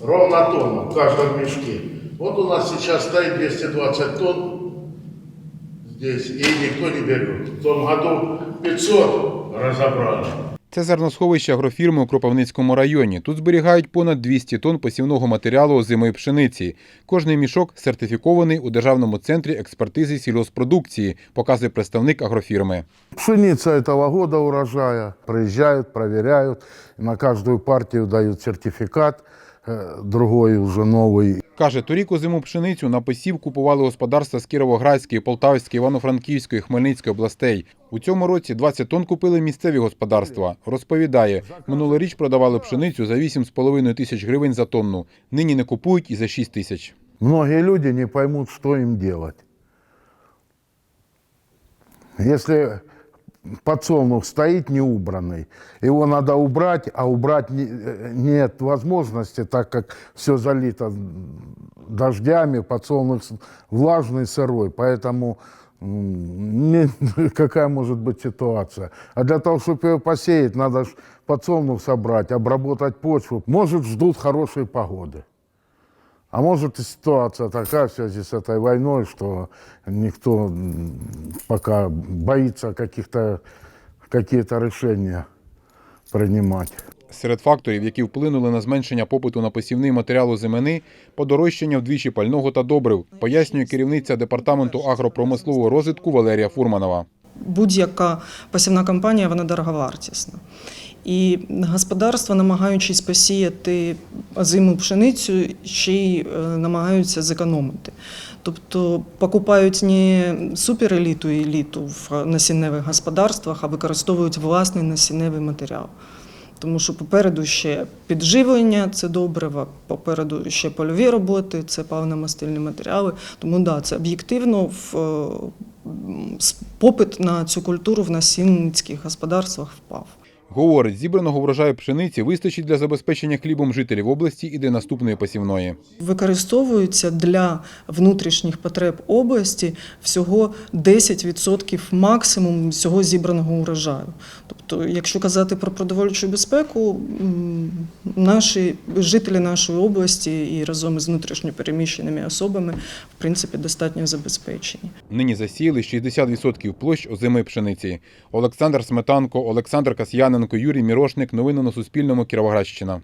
Ровно тонна в каждом мешке. Вот у нас сейчас стоит 220 тонн здесь, и никто не берет. В том году 500 разобрали. Це зерносховище агрофірми у Кропивницькому районі. Тут зберігають понад 200 тонн посівного матеріалу озимої пшениці. Кожний мішок сертифікований у Державному центрі експертизи сільгоспродукції, показує представник агрофірми. Пшеница этого года урожая. Приезжают, проверяют. На каждую партию дают сертификат, э, другой уже новый. Каже, торік озиму пшеницю на посів купували господарства з Кіровоградської, Полтавської, Івано-Франківської, Хмельницької областей. У цьому році 20 тонн купили місцеві господарства. Розповідає, минулоріч продавали пшеницю за 8,5 тисяч гривень за тонну. Нині не купують і за 6 тисяч. Многие люди не поймут, что им делать. Если подсолнух стоит неубранный, его надо убрать, а убрать не- нет возможности, так как все залито дождями, подсолнух влажный, сырой, поэтому не- какая может быть ситуация. А для того, чтобы ее посеять, надо подсолнух собрать, обработать почву. Может, ждут хорошей погоды. А может и ситуация такая в связи с этой войной, что никто пока боится каких-то какие-то решения принимать. Серед факторів, які вплинули на зменшення попиту на посівний матеріал озимини, подорожчання вдвічі пального та добрив, пояснює керівниця департаменту агропромислового розвитку Валерія Фурманова. будь-яка посівна кампанія вона дороговартісна. І господарства, намагаючись посіяти озиму пшеницю, ще й е, намагаються зекономити. Тобто покупають не супереліту еліту в насінневих господарствах, а використовують власний насінневий матеріал. Тому що попереду ще підживлення це добриво, попереду ще польові роботи, це паливно-мастильні матеріали. Тому да, це об'єктивно в, е, попит на цю культуру в насінницьких господарствах впав. Говорить, зібраного врожаю пшениці вистачить для забезпечення хлібом жителів області і до наступної посівної. Використовується для внутрішніх потреб області всього 10% максимум всього зібраного урожаю. Тобто, якщо казати про продовольчу безпеку, наші жителі нашої області і разом із внутрішньопереміщеними особами в принципі достатньо забезпечені. Нині засіяли 60% площ озимої пшениці. Олександр Сметанко, Олександр Касьяненко, Юрій Мірошник. Новини на Суспільному. Кіровоградщина.